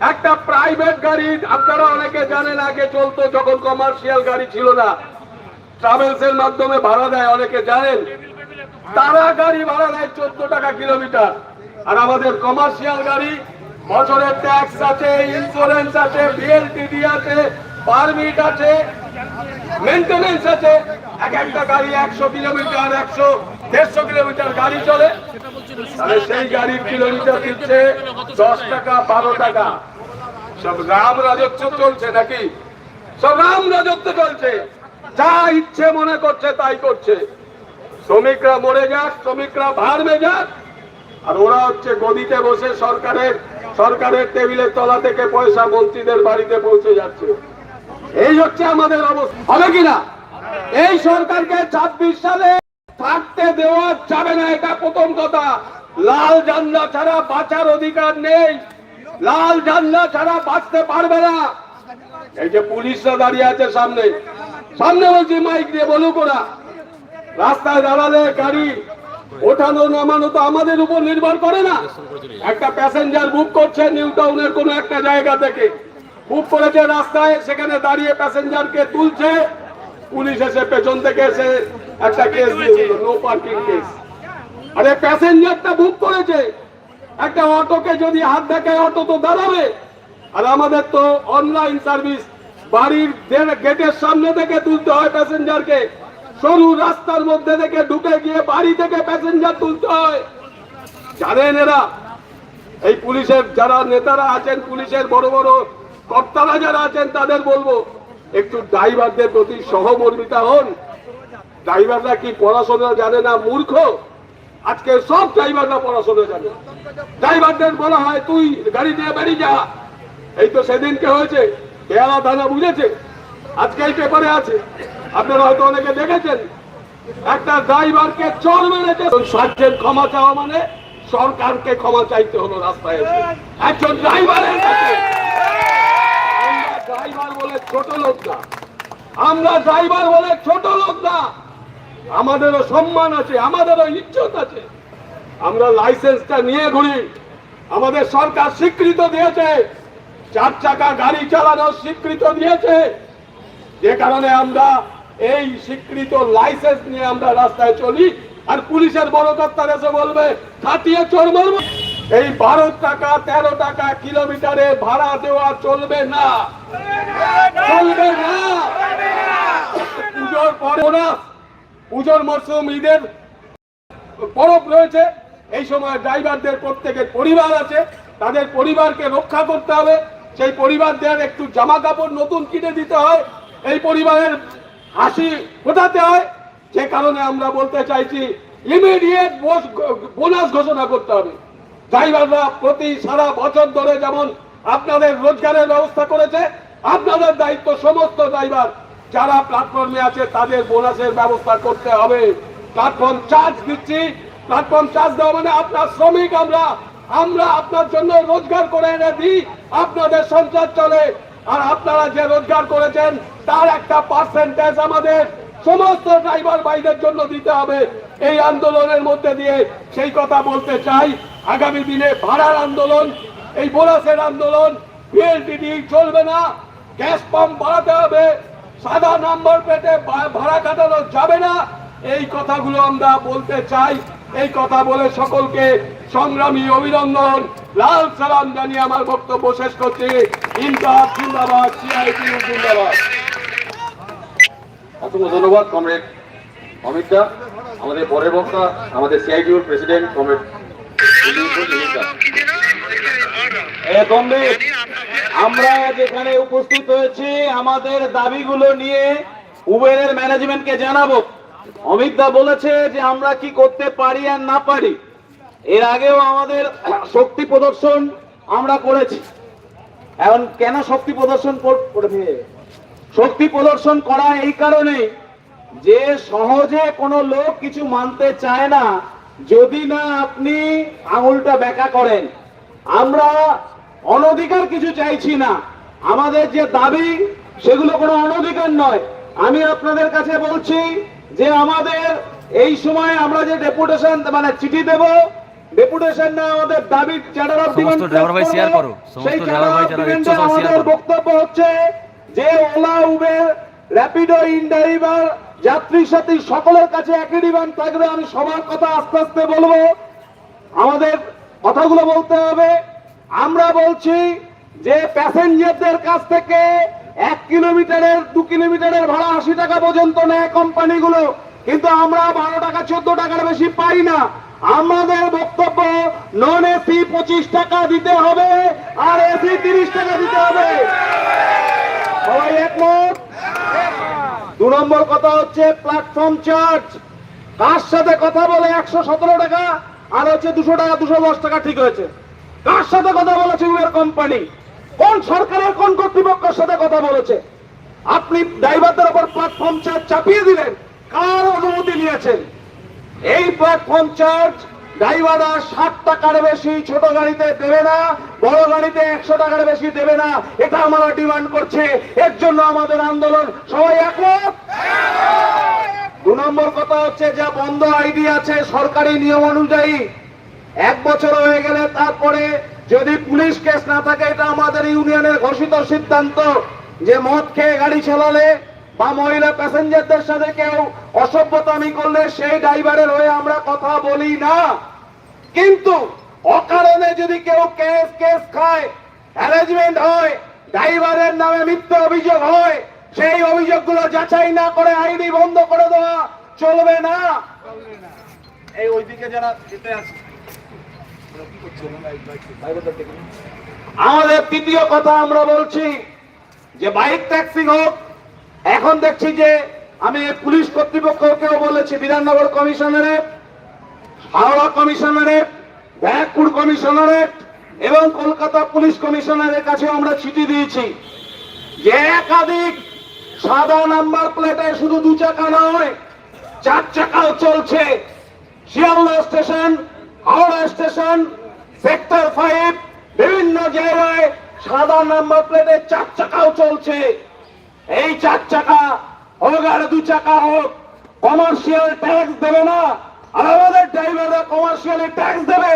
একটা প্রাইভেট গাড়ি, আপনারা অনেকে জানেন আগে চলতো যখন কমার্শিয়াল গাড়ি ছিল না। ট্রাভেলস এর মাধ্যমে ভাড়া দেয়, অনেকে জানেন। তারা গাড়ি ভাড়া দেয় চোদ্দ টাকা কিলোমিটার আর আমাদের কমার্শিয়াল গাড়ি বছরের ট্যাক্স আছে ইন্স্যুরেন্স আছে বিএলটিডি আছে পারমিট আছে মেনটেনেন্স আছে। এক একটা গাড়ি একশো কিলোমিটার একশো, দেড়শো কিলোমিটার গাড়ি চলে। তাহলে সেই গাড়ির কিলোমিটার দিচ্ছে দশ টাকা, বারো টাকা। সব রাম রাজত্ব চলছে নাকি? সব রাম রাজত্ব চলছে। যা ইচ্ছে মনে করছে তাই করছে। শ্রমিকরা মরে যাক, শ্রমিকরা ভাড়বে যাক। আর ওরা হচ্ছে গদিতে বসে সরকারের সরকারের টেবিলের তলা থেকে পয়সা মন্ত্রীদের বাড়িতে পৌঁছে যাচ্ছে। এই হচ্ছে আমাদের অবস্থা। হবে কিনা? এই সরকারকে ছাব্বিশ সালে থাকতে দেওয়া যাবে না, এটা প্রথম কথা। লাল জান্না ছাড়া বাঁচার অধিকার নেই। লাল জান্না ছাড়া বাঁচতে পারবে না। এই যে পুলিশরা দাঁড়িয়ে আছে সামনে। সামনে বলছি, মাইক দিয়ে বলুক ওরা। রাস্তায় দাঁড়ালে গাড়ি ওঠানো, নামানো তো আমাদের উপর নির্ভর করে না। একটা প্যাসেঞ্জার বুক করছে নিউ টাউনের কোনো একটা জায়গা থেকে। বুক করেছে রাস্তায়, সেখানে দাঁড়িয়ে প্যাসেঞ্জারকে তুলছে। পুলিশ এসে পেছন থেকে এসে একটা কেস দিয়ে দিল নো পার্কিং কেস আরে প্যাসেঞ্জারটা বুক করেছে। একটা অটোকে যদি হাত দেখায় অটো তো দাঁড়াবে। আর আমাদের তো অনলাইন সার্ভিস বাড়ির গেটের সামনে থেকে তুলতে হয় প্যাসেঞ্জারকে সরু রাস্তার মধ্যে থেকে ঢুকে গিয়ে বাড়ি থেকে প্যাসেঞ্জার তুলতে হয়। জানেন এরা? এই পুলিশের যারা নেতারা আছেন পুলিশের বড় বড় কর্তারা যারা আছেন তাদের বলব একটু ড্রাইভারদের প্রতি সহমর্মিতা হন। ড্রাইভাররা কি পড়াশোনা জানে না মূর্খ? আজকে সব ড্রাইভাররা পড়াশোনা জানে। ড্রাইভারদের বলা হয়, তুই গাড়ি নিয়ে বেরিয়ে যা। এই তো সেদিনকে হয়েছে, পেয়ারা দানা বুঝেছে? আজকে এই পেপারে আছে। আপনারা হয়তো অনেকে দেখেছেন, একটা ড্রাইভারকে চর মেরেছে। সাহায্যের ক্ষমা চাওয়া মানে সরকারকে ক্ষমা চাইতে হলো রাস্তায় এসে। একজন ড্রাইভারের কাছে ড্রাইভার বলে ছোট লোক না। আমরা ড্রাইভার বলে ছোট লোক না। আমাদেরও সম্মান আছে, আমাদেরও ইজ্জত আছে। আমরা লাইসেন্সটা নিয়ে ঘুরি। আমাদের সরকার স্বীকৃত দিয়েছে, চার চাকা গাড়ি চালানোর স্বীকৃত দিয়েছে। যে কারণে আমরা এই স্বীকৃত লাইসেন্স নিয়ে আমরা রাস্তায় চলি, আর পুলিশের বড় কর্তার এসে বলবে, খাটিয়ে চোর মারবো। এই বারো টাকা, তেরো টাকা কিলোমিটারে ভাড়া দেওয়া চলবে না। চলবে না। পুজোর পরে পুজোর মরশুম ঈদের পরব রয়েছে। এই সময় ড্রাইভারদের প্রত্যেকের পরিবার আছে। তাদের পরিবারকে রক্ষা করতে হবে। সেই পরিবারদের একটু জামা কাপড় নতুন কিনে দিতে হয়। এই পরিবারের হাসি ফোটাতে হয়। যে কারণে আমরা বলতে চাইছি ইমিডিয়েট বোনাস ঘোষণা করতে হবে। ড্রাইভাররা প্রতি সারা বছর ধরে যেমন আপনাদের রোজগারের ব্যবস্থা করেছে, আপনাদের দায়িত্ব সমস্ত ড্রাইভার যারা প্ল্যাটফর্মে আছে, তাদের বোনাসের ব্যবস্থা করতে হবে। প্ল্যাটফর্ম চার্জ দিচ্ছি। প্ল্যাটফর্ম চার্জ দেওয়া মানে আপনার শ্রমিক আমরা। আমরা আপনার জন্য রোজগার করে এনে দিই। আপনাদের সঞ্চার চলে। আর আপনারা যে রোজগার করেছেন, তার একটা পার্সেন্টেজ আমাদের সমস্ত ড্রাইভার ভাইদের জন্য দিতে হবে। এই আন্দোলনের মধ্যে দিয়ে সেই কথা বলতে চাই। আগামী দিনে ভাড়ার আন্দোলন, এই বোনাসের আন্দোলন বিএলটিডি চলবে না। গ্যাস পাম্প বাড়াতে হবে। সাদা নাম্বার পেটে ভা- ভাড়া কাটানো যাবে না। এই কথাগুলো আমরা বলতে চাই। এই কথা বলে সকলকে সংগ্রামী অভিনন্দন। লাল সালাম জানিয়ে আমার বক্তব্য শেষ করছি। ইনকাজ জিন্দাবাদ সিআইটি জিন্দাবাদ। অসংখ্য ধন্যবাদ কমরেড অমিত দা। আমাদের পরের বক্তা আমাদের সিআইটিউর প্রেসিডেন্ট কমরেড। এ কমরেড আমরা যেখানে উপস্থিত হয়েছি, আমাদের দাবিগুলো নিয়ে উবেরের ম্যানেজমেন্টকে জানাব। অমিত দা বলেছে যে আমরা কি করতে পারি আর না পারি। এর আগেও আমাদের শক্তি প্রদর্শন আমরা করেছি। এখন কেন শক্তি প্রদর্শন শক্তি প্রদর্শন করা এই কারণে যে সহজে কোনো লোক কিছু মানতে চায় না, যদি না আপনি আঙুলটা বেঁকা করেন। আমরা অনধিকার কিছু চাইছি না। আমাদের যে দাবি সেগুলো কোনো অনধিকার নয়। আমি আপনাদের কাছে বলছি যে আমাদের এই সময় আমরা যে ডেপুটেশন মানে চিঠি দেব ডেপুটেশন না আমাদের দাবি চ্যাটার অফ ভাই করো। share আমাদের বক্তব্য হচ্ছে যে ওলা উবের র্যাপিডো ইনড্রাইভার যাত্রী সাথী সকলের কাছে একই ডিমান্ড থাকবে। আমি সবার কথা আস্তে আস্তে বলব। আমাদের কথাগুলো বলতে হবে। আমরা বলছি যে প্যাসেঞ্জারদের কাছ থেকে এক কিলোমিটারের, দু কিলোমিটারের ভাড়া আশি টাকা পর্যন্ত নেয় কোম্পানিগুলো। কিন্তু আমরা বারো টাকা, চোদ্দ টাকার বেশি পাই না। আমাদের বক্তব্য নন এসি পঁচিশ টাকা দিতে হবে আর এসি তিরিশ টাকা দিতে হবে। সবাই একমত? দু নম্বর কথা হচ্ছে প্ল্যাটফর্ম চার্জ কার সাথে কথা বলে একশো সতেরো টাকা, আর হচ্ছে দুশো টাকা, দুশো দশ টাকা ঠিক হয়েছে। কার সাথে কথা বলেছে উবের কোম্পানি কোন সরকারের, কোন কর্তৃপক্ষের সাথে কথা বলেছে? আপনি ড্রাইভারদের উপর প্ল্যাটফর্ম চার্জ চাপিয়ে দিলেন, কার অনুমতি নিয়েছেন? এই প্ল্যাটফর্ম চার্জ ড্রাইভাররা ষাট টাকার বেশি ছোট গাড়িতে দেবে না, বড় গাড়িতে একশো টাকার বেশি দেবে না। এটা আমরা ডিমান্ড করছে। এর জন্য আমাদের আন্দোলন সবাই একমত? দু নম্বর কথা হচ্ছে, যা বন্ধ আইডি আছে সরকারি নিয়ম অনুযায়ী এক বছর হয়ে গেলে তারপরে যদি পুলিশ কেস না থাকে, এটা আমাদের ইউনিয়নের ঘোষিত সিদ্ধান্ত যে মদ খেয়ে গাড়ি চালালে বা মহিলা প্যাসেঞ্জারদের সাথে কেউ অসভ্যতামি করলে সেই ড্রাইভারের হয়ে আমরা কথা বলি না। কিন্তু অকারণে যদি কেউ কেস কেস খায় হ্যারাসমেন্ট হয়, ড্রাইভারের নামে মিথ্যা অভিযোগ হয়, সেই অভিযোগগুলো যাচাই না করে আইনি বন্ধ করে দেওয়া চলবে না। এই ওইদিকে যারা যেতে আছে আমাদের তৃতীয় কথা আমরা বলছি যে বাইক ট্যাক্সি হোক, এখন দেখছি যে আমি পুলিশ কর্তৃপক্ষকেও বলেছি, বিধাননগর কমিশনারের হাওড়া কমিশনারেট ব্যারাকপুর কমিশনারেট এবং কলকাতা পুলিশ কমিশনারের কাছে আমরা চিঠি দিয়েছি যে একাধিক সাদা নাম্বার প্লেটে শুধু দু চাকা নয়, চার চাকাও চলছে। Sealdah station Howrah station sector five বিভিন্ন জায়গায় সাদা নাম্বার প্লেটে চার চাকাও চলছে। এই চার চাকা হোক আর দু চাকা হোক কমার্শিয়াল ট্যাক্স দেবে না, আর আমাদের ড্রাইভাররা কমার্শিয়ালি ট্যাক্স দেবে।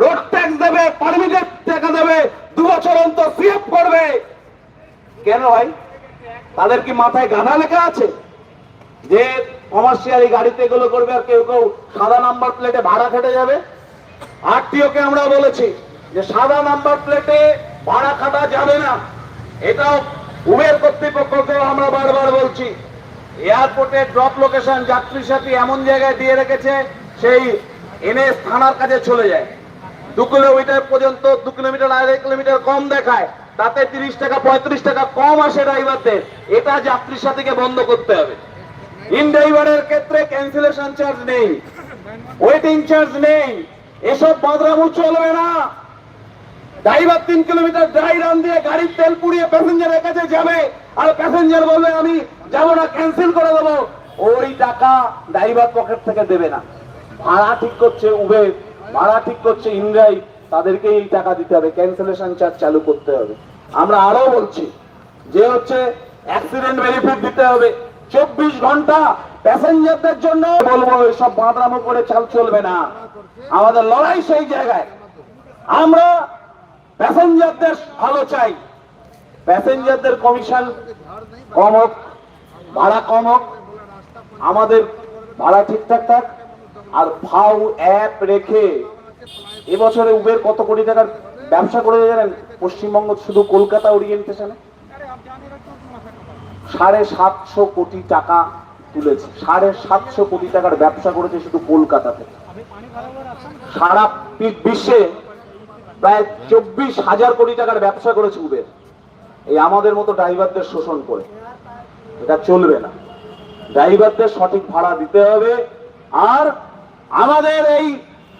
রোড ট্যাক্স দেবে পারমিটের টাকা দেবে, দু বছর অন্তর সিএফ করবে। কেন ভাই? তাদের কি মাথায় গাধা লেখা আছে? যে কমার্শিয়ালি গাড়িতে এগুলো করবে আর কেউ কেউ সাদা নাম্বার প্লেটে ভাড়া খেটে যাবে। আরটিওকে আমরা বলেছি যে সাদা নাম্বার প্লেটে ভাড়া খাটা যাবে না। এটাও উবের কর্তৃপক্ষকেও আমরা বারবার বলছি। এয়ারপোর্টে ড্রপ লোকেশন যাত্রী সাথী এমন জায়গায় দিয়ে রেখেছে, সেই এনএস থানার কাছে চলে যায়। দু কিলোমিটার পর্যন্ত, দু কিলোমিটার, আড়াই কিলোমিটার কম দেখায়। তাতে তিরিশ টাকা, পঁয়ত্রিশ টাকা কম আসে ড্রাইভারদের এটা যাত্রী সাথীকে বন্ধ করতে হবে। ইন ড্রাইভারের ক্ষেত্রে ক্যান্সেলেশন চার্জ নেই। ওয়েটিং চার্জ নেই। এসব বাদরামু চলবে না। ড্রাইভার তিন কিলোমিটার ড্রাই রান দিয়ে গাড়ির তেল পুড়িয়ে প্যাসেঞ্জারের কাছে যাবে। আর প্যাসেঞ্জার বলবে, আমি যাব না ক্যান্সেল করে দেবো। ওই টাকা ড্রাইভার পকেট থেকে দেবে না। ভাড়া ঠিক করছে উবের ভাড়া ঠিক করছে ইন্দ্রাই তাদেরকে এই টাকা দিতে হবে ক্যান্সেলেশন চার্জ চালু করতে হবে। আমরা আরও বলছি, যে হচ্ছে অ্যাক্সিডেন্ট বেনিফিট দিতে হবে। চব্বিশ ঘণ্টা প্যাসেঞ্জারদের জন্য বলব, এসব বাঁধরামো করে চাল চলবে না। আমাদের লড়াই সেই জায়গায়। আমরা প্যাসেঞ্জারদের ভালো চাই। প্যাসেঞ্জারদের কমিশন কম হোক, ভাড়া কম হোক, আমাদের ভাড়া ঠিকঠাক থাক। আর ভাও অ্যাপ রেখে এবছরে উবের কত কোটি টাকার ব্যবসা করে জানেন? পশ্চিমবঙ্গ শুধু কলকাতা ওরিয়েন্টেশনে সাড়ে সাতশো কোটি টাকা তুলেছে। সাড়ে সাতশো কোটি টাকার ব্যবসা করেছে শুধু কলকাতাতে। সারা বিশ্বে প্রায় চব্বিশ হাজার কোটি টাকার ব্যবসা করেছে উবের। এই আমাদের মতো ড্রাইভারদের শোষণ করে। এটা চলবে না। ড্রাইভারদের সঠিক ভাড়া দিতে হবে। আর আমাদের এই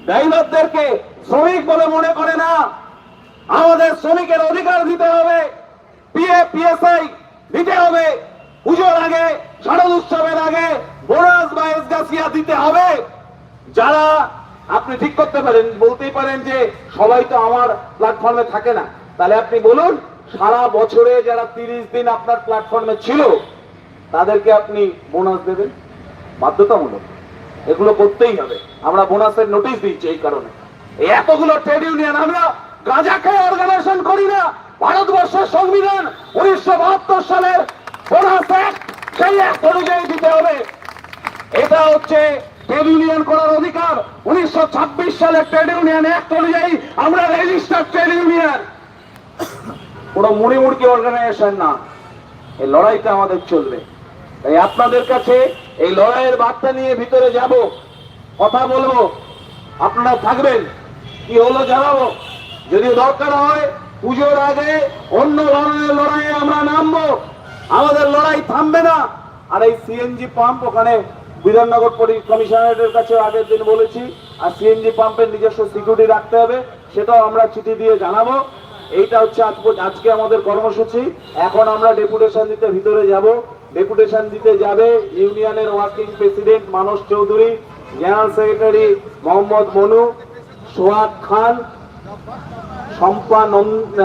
ড্রাইভারদেরকে শ্রমিক বলে মনে করে না। আমাদের শ্রমিকের অধিকার দিতে হবে। পিএ পিএসআই দিতে হবে। পুজোর আগে, শারদ উৎসবের আগে বোনাস বা এসগাছিয়া দিতে হবে। যারা, আপনি ঠিক করতে পারেন, বলতেই পারেন যে সবাই তো আমার প্ল্যাটফর্মে থাকে না। তাহলে আপনি বলুন, সারা বছরে যারা তিরিশ দিন আপনার প্ল্যাটফর্মে ছিল, তাদেরকে আপনি বোনাস দেবেন? বাধ্যতামূলক। এগুলো করতেই হবে। আমরা বোনাসের নোটিশ দিচ্ছি এই কারণে। এতগুলো ট্রেড ইউনিয়ন আমরা গাঁজা খেয়ে অর্গানাইজেশন করি না। ভারতবর্ষের সংবিধান উনিশশো বাহাত্তর সালের সেই অ্যাক্ট অনুযায়ী দিতে হবে। এটা হচ্ছে ট্রেড ইউনিয়ন করার অধিকার। উনিশশো ছাব্বিশ সালের ট্রেড ইউনিয়ন অ্যাক্ট অনুযায়ী আমরা রেজিস্টার্ড ট্রেড ইউনিয়ন কোনো মুড়ি মুড়কি অর্গানাইজেশন না। এই লড়াইটা আমাদের চলবে। তাই আপনাদের কাছে এই লড়াইয়ের বার্তা নিয়ে ভিতরে যাব। কথা বলব। আপনারা থাকবেন। কি হলো জানাব? যদি দরকার হয় পুজোর আগে অন্য ধরনের লড়াইয়ে আমরা নামবো। আমাদের লড়াই থামবে না। আর এই সিএনজি পাম্প ওখানে বিধাননগর পরি- কমিশনারেটের কাছে আগের দিন বলেছি, আর সিএনজি পাম্পের নিজস্ব সিকিউরিটি রাখতে হবে, সেটাও আমরা চিঠি দিয়ে জানাব। এইটা হচ্ছে আজ আজকে আমাদের কর্মসূচি। এখন আমরা ডেপুটেশন দিতে ভিতরে যাব। ডেপুটেশন দিতে যাবে ইউনিয়নের working president Manas Chowdhury general secretary Mohammad Manu, Sohag Khan Shampa Nanda